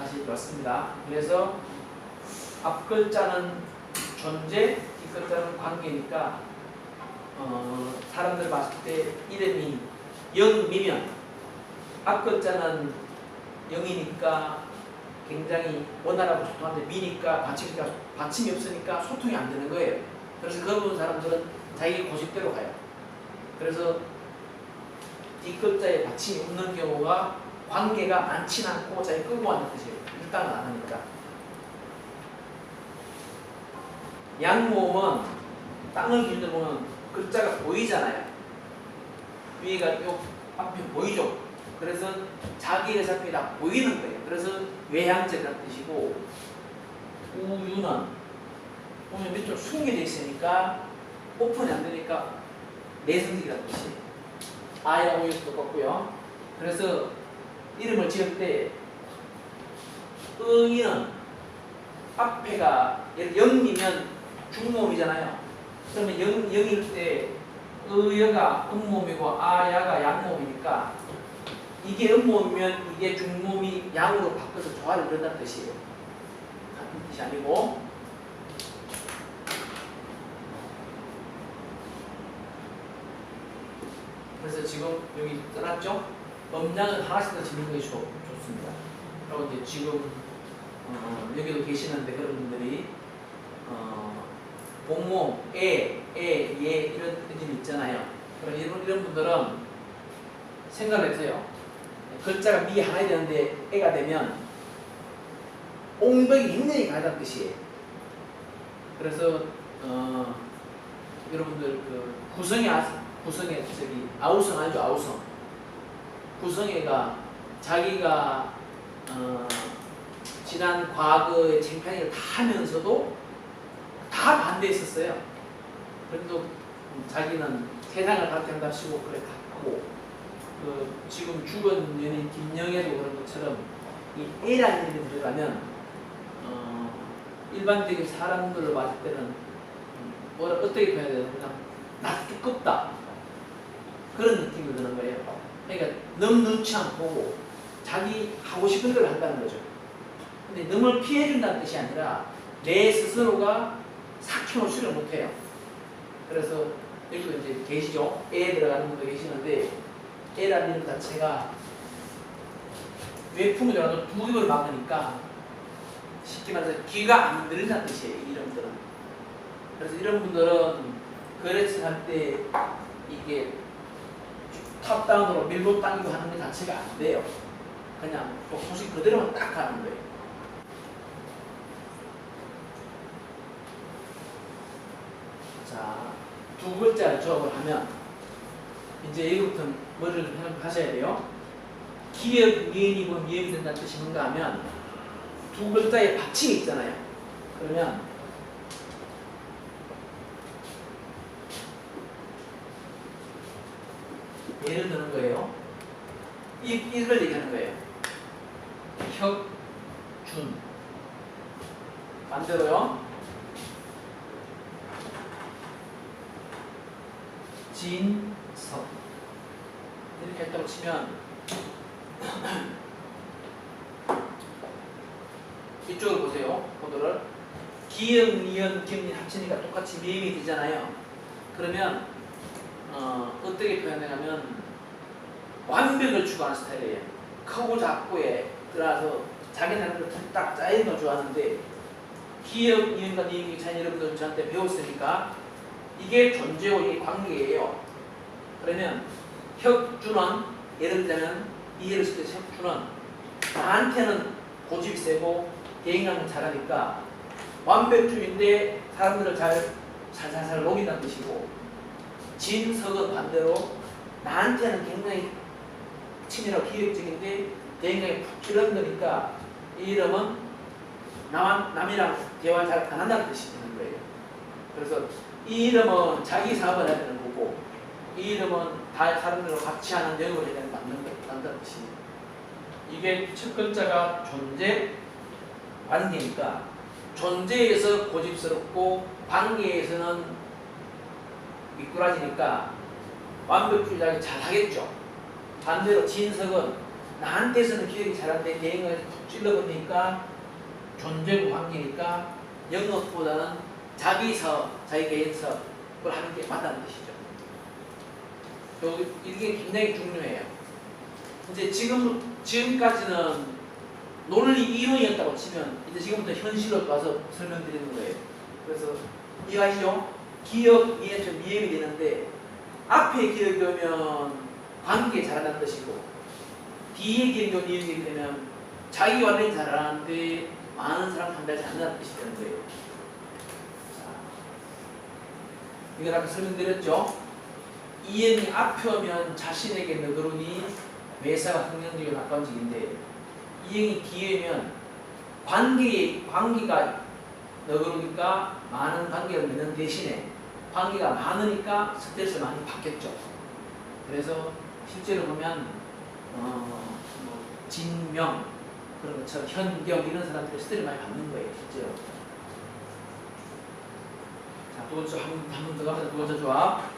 다시 읽었습니다. 그래서 앞 글자는 존재, 뒷 글자는 관계니까 어, 사람들 봤을 때 이름이 영미면 앞 글자는 영이니까 굉장히 원활하고 소통하는데 미니까 받침이니까 받침이 없으니까 소통이 안 되는 거예요. 그래서 그런 사람들은 자기 고집대로 가요. 그래서 뒷 글자에 받침이 없는 경우가 관계가 많진 않고 자기 끌고 가는 뜻이에요. 일단은 안 하니까. 양모음은 땅을 기준으로 보면 글자가 보이잖아요. 위에가 요 앞에 보이죠. 그래서 자기 의사표이 다 보이는 거예요. 그래서 외향적이라는 뜻이고 우유는 보면 밑으로 숨겨져 있으니까 오픈이 안 되니까 내성적이라는 뜻이에요. 아야 우유도 똑같고요. 그래서 이름을 지을 때 의는 앞에가 영이면 중모음이잖아요. 그러면 영, 영일 때 의여가 음모음이고 아야가 양모음이니까 이게 음모음이면 이게 중모음이 양으로 바꿔서 조화를 이룬다는 뜻이에요. 같은 뜻이 아니고 그래서 지금 여기 써놨죠? 음량을 하나씩 더 짓는 것이 좋, 좋습니다. 그리고 이제 지금 어, 여기도 계시는데 그런 분들이 어, 복모, 에, 에, 예 이런 뜻이 있잖아요. 그럼 이런, 이런 분들은 생각을 해서요. 글자가 미 하나 되는데 애가 되면 옹벽이 굉장히 가다는 뜻이에요. 그래서 어, 여러분들 그 구성이 아, 구성애 저기 아우성 알죠 아우성 구성애가 자기가 어, 지난 과거의 창피한 다 하면서도 다 반대했었어요. 그래도 자기는 세상을 바탕답시고 그래 갔고 그 지금 죽은 연인 김영애도 그런 것처럼 이 A라는 이름이 들어가면 어, 일반적인 사람들로 봤을 때는 뭐라 어떻게 표현해야 되나 그냥 나 두껍다 그런 느낌이 드는 거예요. 그러니까 너무 눈치 안 보고 자기 하고 싶은 걸 한다는 거죠. 근데 너무 피해준다는 뜻이 아니라 내 스스로가 삭힘을 수를 못해요. 그래서 여기도 이제 계시죠? 에 들어가는 분도 계시는데 에라는 이름 자체가 외풍이 들어가도 두 입을 막으니까 쉽게 말해서 귀가 안 들린다는 뜻이에요. 이 이름들은. 그래서 이런 분들은 거래처 할때 이게 탑다운으로 밀고 당기고 하는 것 자체가 안 돼요. 그냥 또 소식 그대로만 딱 가는 거예요. 자, 두 글자 조합을 하면 이제 이거부터 머리를 좀 하셔야 돼요. 기역 미연이고 미연이 된다는 뜻이 뭔가 하면 두 글자의 받침이 있잖아요. 그러면 예를 드는 거예요. 이, 이걸 얘기하는 거예요. 혁, 준. 반대로요. 진, 석. 이렇게 했다고 치면 이쪽을 보세요. 코드를. 기역, 미연, 기역이 합치니까 똑같이 미음이 되잖아요. 그러면 어, 어떻게 표현하냐면 완벽을 추구하는 스타일이에요. 크고 작고에 들어가서 자기 나름대로 딱 짜이는 걸 좋아하는데 기억, 이음과 니음이 잘 여러분들 저한테 배웠으니까 이게 존재고 이게 관계예요. 그러면 혁주는 예를 들자면 이해를 시킬 때 혁주는 나한테는 고집이 세고 대인관을 잘하니까 완벽주의인데 사람들을 잘 살살살 녹인다는 뜻이고 진석은 반대로 나한테는 굉장히 친밀하고 기획적인데 대인관이 푹 찔러거니까 이 이름은 남, 남이랑 대화 잘 안 한다는 뜻이 되는 거예요. 그래서 이 이름은 자기 사업을 해야 되는 거고 이 이름은 다 사람들과 같이 하는 영역을 해야 되는 맞는 거 맞는 뜻입니다. 이게 첫 글자가 존재 관계니까 존재에서 고집스럽고 관계에서는 미꾸라지니까 완벽주의자가 잘하겠죠. 반대로 진석은 나한테서는 기억이 잘안돼 대행을 푹 찔러보니까 존재고 관계니까 영업보다는 자기 사업, 자기 개인 사업을 하는 게 맞다는 뜻이죠. 요- 이게 굉장히 중요해요. 이제 지금 지금까지는 논리 이론이었다고 치면 이제 지금부터 현실로 가서 설명드리는 거예요. 그래서 이해하시죠? 기억, 이해처 미행이 되는데 앞에 기억이 오면 관계 잘한다는 뜻이고 뒤에 기억이 오면 미행이 되면 자기 관리는 잘하는데 많은 사람 판단하지 않는다는 뜻이 되는 거예요. 자, 이걸 아까 설명드렸죠? 이행이 앞에 오면 자신에게 너그러니 매사가 긍정적이고 낙관적인데 이행이 뒤에면 관계 관계가 너그러니까 많은 관계를 맺는 대신에 관계가 많으니까 스트레스 많이 받겠죠. 그래서 실제로 보면 어, 뭐 진명 그런 것처럼 현경 이런 사람들이 스트레스 많이 받는 거예요, 실제로. 자, 두 번째 한번 더 가보자. 두 번째 조합.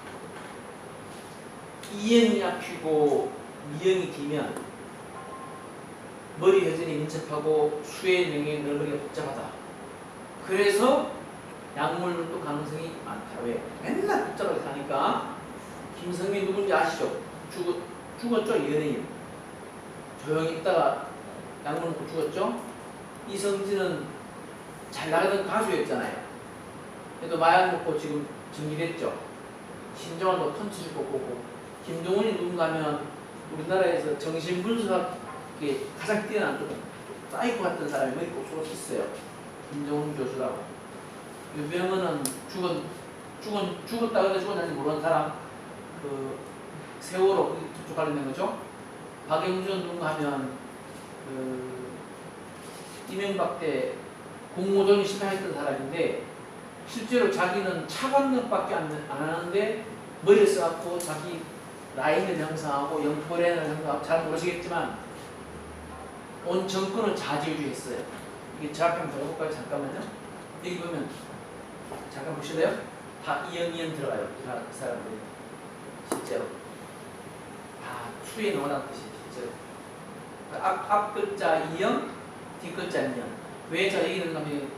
이행이 앞이고 미행이 뒤면 머리 회전이 민첩하고 수의 명예 널널하게 복잡하다. 그래서 약물도 가능성이 많다. 왜? 맨날 복잡하게 사니까 김성민 누군지 아시죠? 죽었, 죽었죠? 연예인. 조용히 있다가 약물 먹고 죽었죠? 이성진은 잘 나가던 가수였잖아요. 그래도 마약 먹고 지금 정리됐죠? 신정환도 펀치 줄 거고 김종훈이 누군가 하면 우리나라에서 정신분석에 가장 뛰어난 좀 사이코 같은 사람이 꼭수로 있어요. 김종훈 교수라고. 유병헌은 죽은 죽은 죽었다 근데 죽었는지 모르는 사람 그 세월호 그쪽 관련된 거죠. 박영준 누군가 하면 그 이명박 때 공모전이 실패했던 사람인데 실제로 자기는 차관능밖에 안, 안 하는데 머리를 써갖고 자기 라인을 형성하고 영포레인을 형성하고 잘 모르시겠지만 온 정권을 좌지우지했어요. 이게 제가 한번 적어볼까요? 잠깐만요. 여기 보면 잠깐 보실래요? 다 이연 이연 들어가요. 이 사람들이 실제로 다 추에 넣어놨 듯이 실제로 앞, 앞 글자 이연, 뒷 글자 이연. 왜저 얘기를 하면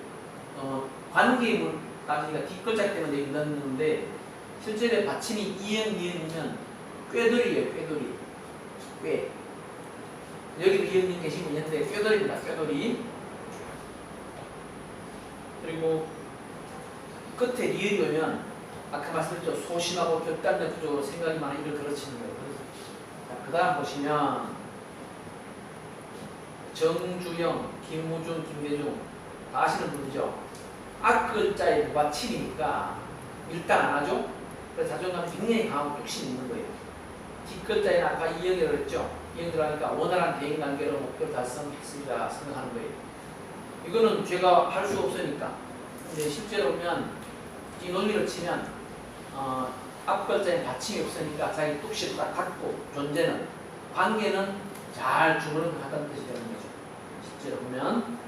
어, 관계임을 따지니까 뒷 글자 때문에 여기 넣는데 실제로 받침이 이연 이연이면 꾀돌이에요, 꾀돌이. 꾀. 여기도 이연님 계신 분 있는데 꾀돌입니다, 꾀돌이. 그리고 끝에 리을이 오면 아까 말씀드렸죠 소심하고 결단력 부족으로 생각이 많아 이를 그르치는 거예요. 그 다음 보시면 정주영, 김무중, 김대중 다 아시는 분이죠. 앞글자에 무받침이니까 일단 안 하죠. 그래서 자존감이 굉장히 강하고 뚝심 있는 거예요. 뒷글자에는 아까 이영이라고 했죠. 이영 들어가니까 원활한 대인관계로 목표 달성했습니다. 생각하는 거예요. 이거는 제가 할 수 없으니까. 근데 실제로 보면 이 논리를 치면 어, 앞글자에 받침이 없으니까 자기 뚝심을 딱 갖고 존재는 관계는 잘 주무르는 하다는 뜻이 되는 거죠. 실제로 보면